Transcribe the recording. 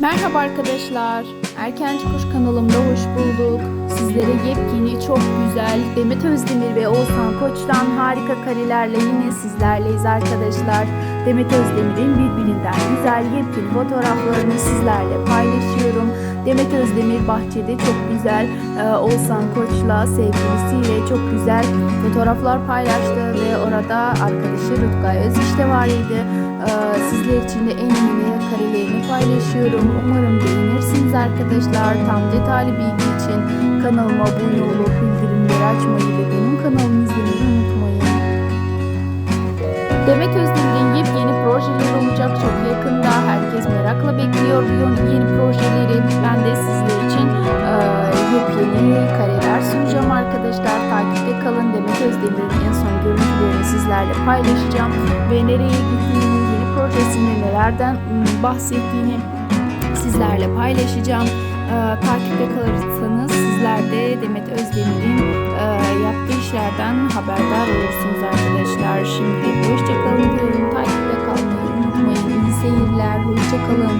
Merhaba arkadaşlar. Erkenci Kuş kanalımda hoş bulduk. Sizlere yepyeni, çok güzel Demet Özdemir ve Oğuzhan Koç'tan harika karelerle yine sizlerleyiz arkadaşlar. Demet Özdemir'in birbirinden güzel yepyeni fotoğraflarını sizlerle paylaşıyorum. Demet Özdemir bahçede çok güzel e, Oğuzhan Koç'la sevgilisiyle çok güzel fotoğraflar paylaştı ve orada arkadaşı Rutkay Özüç de var idi. E, Sizler için de en yeni karelerini paylaşıyorum. Umarım beğenirsiniz arkadaşlar. Tam detaylı bilgi için kanalıma abone olup bildirimleri açmayı ve benim kanalımı izlemeyi unutmayın. Demet Özdemir'in yepyeni projeleri olacak çok yakında. Herkes merakla bekliyor bu yeni, projeleri. Ben de sizler için yepyeni kareler sunacağım arkadaşlar. Takipte kalın. Demet Özdemir'in en son görüntülerini sizlerle paylaşacağım. Ve nereye gittiğini, yeni projesini, nelerden ım, bahsettiğini sizlerle paylaşacağım. E, takipte kalırsanız sizler de Demet Özdemir'in e, yaptığı işlerden haberdar olursunuz arkadaşlar. Şimdi hoşçakalın diyorum. Takipte kalmayı unutmayın. İyi seyirler. Hoşçakalın.